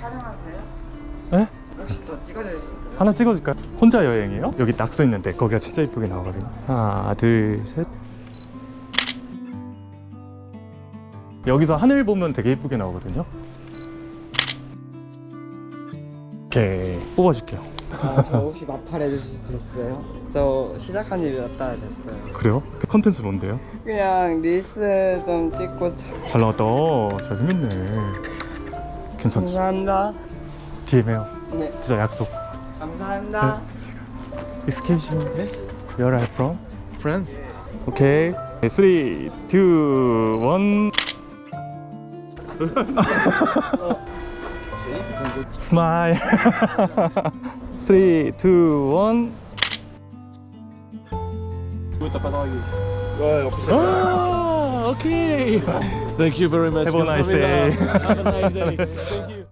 촬영하세요? 에? 혹시 저 찍어줄 수 있어요? 하나 찍어줄까요? 혼자 여행이에요? 여기 낙서 있는데 거기가 진짜 이쁘게 나오거든요. 하나, 둘, 셋. 여기서 하늘 보면 되게 이쁘게 나오거든요. 오케이 뽑아줄게요. 아, 저 혹시 마팔 해주실 수 있어요? 저 시작한 지 몇 달 됐어요. 그래요? 그 컨텐츠 뭔데요? 그냥 릴스 좀 찍고 자- 잘 나왔다. 어, 잘생겼네. 괜찮지? 감사합니다. DM 해요. 네, 진짜 약속. 감사합니다. Excuse me. Yes, Where are you from? France. 오케이. 3, 2, 1. 스마일. 3, 2, 1. 아, 오케 이. Thank you very much. Have a nice day. Have a nice day.